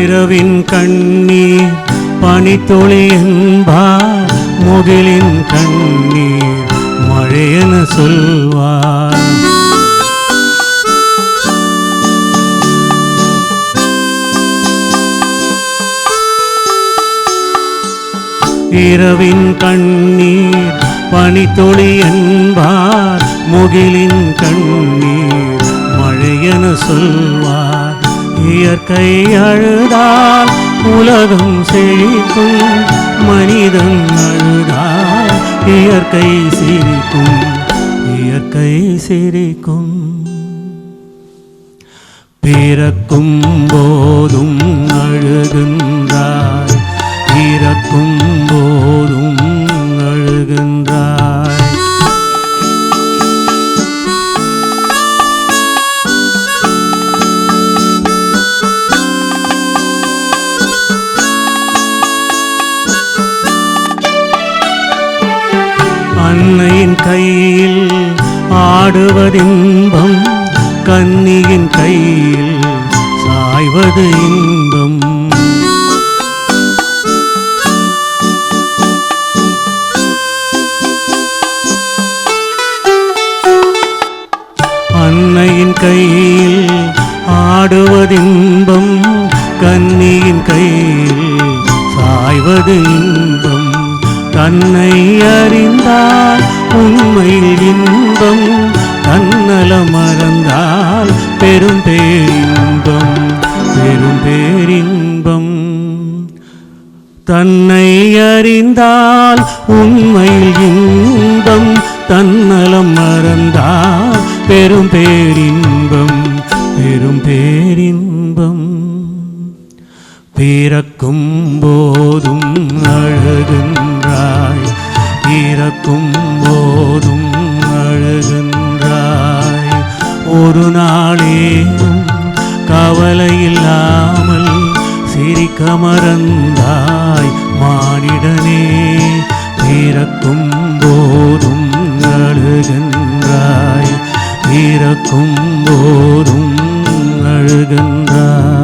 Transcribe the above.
இரவின் கண்ணீர் பனித்துளி என்பார் முகிலின் கண்ணீர் மழையென சொல்வார். இரவின் கண்ணீர் பனித்துளி என்பார் முகிலின் கண்ணீர் மழையென சொல்வார். இயற்கை அழுதால் உலகம் செழிக்கும் மனிதன் அழுதால் இயற்கை சிரிக்கும் இயற்கை சிரிக்கும். பிறக்கும் போதும் அழுகின்றாய் இறக்கும் அன்னையின் கையில் ஆடுவதின்பம் கன்னியின் கையில் சாய்வது இன்பம். அன்னையின் கையில் ஆடுவதின்பம் கன்னியின் கையில் சாய்வது இன்பம். தன்னை அறிந்தால் உண்மையில் இன்பம் தன்னலம் மறந்தால் பெரும் பேரின்பம் பெரும் பேரின்பம். தன்னை அறிந்தால் உண்மையில் இன்பம் தன்னலம் மறந்தால் பெரும் பேரின் கமரந்தாய் மானிடனே பிறக்கும் போதும் அழுகின்றாய். இறக்கும் போதும் அழுகின்றாய்.